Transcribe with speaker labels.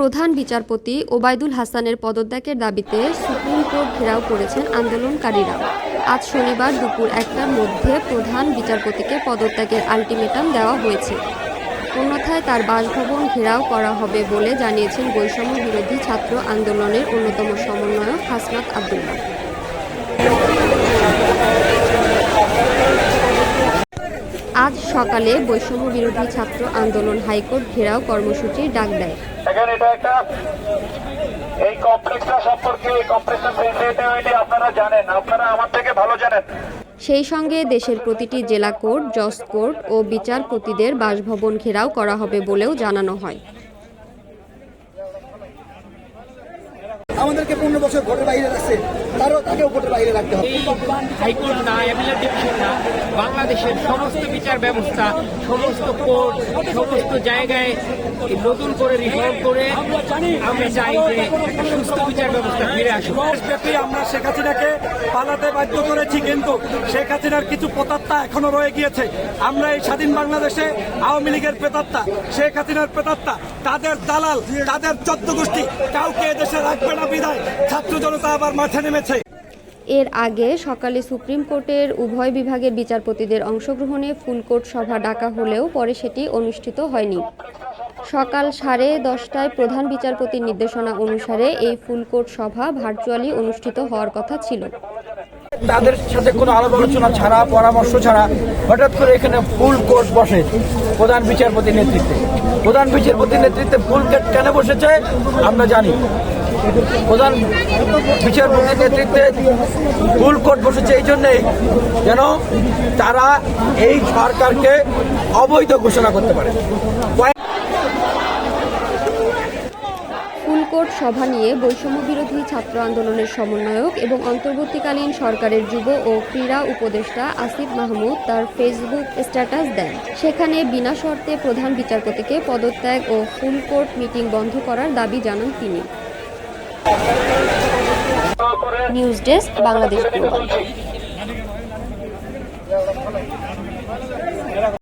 Speaker 1: প্রধান বিচারপতি ওবায়দুল হাসানের পদত্যাগের দাবিতে সুপ্রিম কোর্ট ঘেরাও করেছেন আন্দোলনকারীরা। আজ শনিবার দুপুর একটার মধ্যে প্রধান বিচারপতিকে পদত্যাগের আলটিমেটাম দেওয়া হয়েছে। অন্যথায় তার বাসভবন ঘেরাও করা হবে বলে জানিয়েছেন বৈষম্য বিরোধী ছাত্র আন্দোলনের অন্যতম সমন্বয়ক হাসনাত আবদুল্লাহ। আজ সকালে বৈষম্য বিরোধী ছাত্র আন্দোলন হাইকোর্ট ঘেরাও কর্মসূচির ডাক দেয়।
Speaker 2: দেখেন এটা একটা এই কমপ্লেক্সটা সম্পর্কে এই কমপ্লেক্সের আপনারা জানেন আপনারা আমার থেকে ভালো জানেন।
Speaker 1: সেই সঙ্গে দেশের প্রতিটি জেলা কোর্ট জজ কোর্ট ও বিচারপতিদের বাসভবন ঘেরাও করা হবে বলেও জানানো হয়।
Speaker 3: আমাদেরকে পনেরো বছর ভোটের বাইরে রাখছে তারও তাকেও ভোটের বাইরে রাখতে হবে।
Speaker 4: হাইকোর্ট না অ্যাপিলেট ডিভিশন না। বাংলাদেশের সমস্ত বিচার ব্যবস্থা, সমস্ত কোর্ট, সমস্ত জায়গায় নতুন করে রিফর্ম করে আমরা চাই যে সুস্থ বিচার ব্যবস্থা ফিরে আসুক।
Speaker 5: আমরা শেখ হাসিনাকে পালাতে বাধ্য করেছি, কিন্তু শেখ হাসিনার কিছু প্রতাত্তা এখনও রয়ে গিয়েছে। আমরা এই স্বাধীন বাংলাদেশে আওয়ামী লীগের প্রেতাত্মা শেখ হাসিনার প্রেতাত্তা, তাদের দালাল, তাদের চোদ্দ গোষ্ঠী, কাউকে এদেশে রাখবে না বিদায় ছাত্র জনতা আবার মাঠে নেমেছে।
Speaker 1: এর আগে সকালে সুপ্রিম কোর্টের উভয় বিভাগের বিচারপতিদের অংশগ্রহণে ফুলকোর্ট সভা ডাকা হলেও পরে সেটি অনুষ্ঠিত হয়নি। সকাল সাড়ে দশটায় প্রধান বিচারপতির নির্দেশনা অনুসারে এই ফুলকোর্ট সভা ভার্চুয়ালি অনুষ্ঠিত হওয়ার কথা ছিল।
Speaker 5: তাদের সাথে কোনো আলাপ আলোচনা ছাড়া, পরামর্শ ছাড়া হঠাৎ করে এখানে ফুল কোর্ট বসে প্রধান বিচারপতির নেতৃত্বে। প্রধান বিচারপতির নেতৃত্বে ফুল কোর্ট কেন বসেছে, আমরা জানি প্রধান বিচারপতির নেতৃত্বে ফুল কোর্ট বসেছে এই জন্যে যেন তারা এই সরকারকে অবৈধ ঘোষণা করতে পারে।
Speaker 1: ফুলকোর্ট সভা নিয়ে বৈষম্য বিরোধী ছাত্র আন্দোলনের সমন্বয়ক এবং অন্তর্বর্তীকালীন সরকারের যুব ও ক্রীড়া উপদেষ্টা আসিফ মাহমুদ তার ফেসবুক স্ট্যাটাস দেন। সেখানে বিনা শর্তে প্রধান বিচারপতিকে পদত্যাগ ও ফুলকোর্ট মিটিং বন্ধ করার দাবি জানান তিনি। News desk Bangladesh